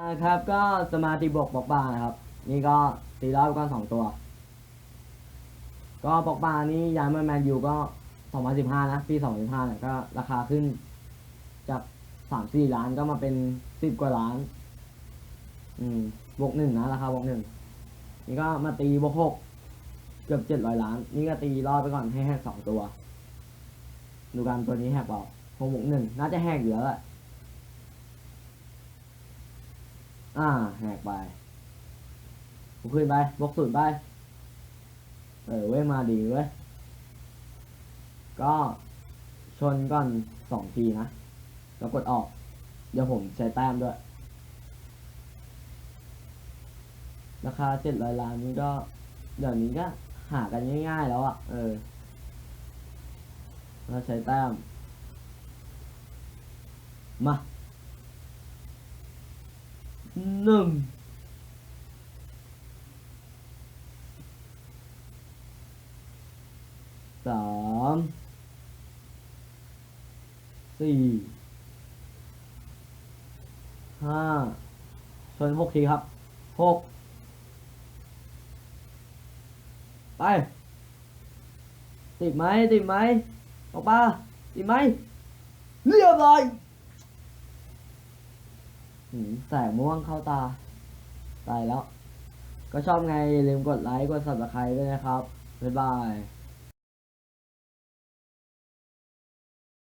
อ่าครับก็สมาธิบวกบอกบานะครับ นี่ก็ตีร้อบก้อนสองตัว ก็บอกบานี่ย้ายมาแมนยูก็2015นสิบห้านะปี2015เนี่ยก็ราคาขึ้นจากสามสี่ล้านก็มาเป็นสิบกว่าล้าน อืมบวกหนึ่งนะราคาบวกหนึ่งนี่ก็มาตีบวกหกเกือบเจ็ดร้อยล้าน นี่ก็ตีรอบไปก่อนให้แหกสองตัว ดูกันตัวนี้แหกเปล่าคงบวกหนึ่งน่าจะแหกอยู่แล้วแหละ อ่าแหกไปกูขึ้นไปบวกศูนย์ไป เออเว้ยมาดีเว้ย ก็ชนก่อนสองทีนะ แล้วกดออก เดี๋ยวผมใช้แต้มด้วย ราคาเจ็ดร้อยล้านนี้ก็ เดี๋ยวนี้ก็หากันง่าย ๆ แล้วอะ่ะ เออ เราใช้แต้ม มา หนึ่งสามสี่ห้าชนหกทีครับหกไป ติดไหมติดไหมออกมาติดไหมเรียบร้อย แสงม่วงเข้าตา ตายแล้ว ก็ชอบไงอย่าลืมกดไลค์ กด subscribe ด้วยนะครับ บ๊ายบาย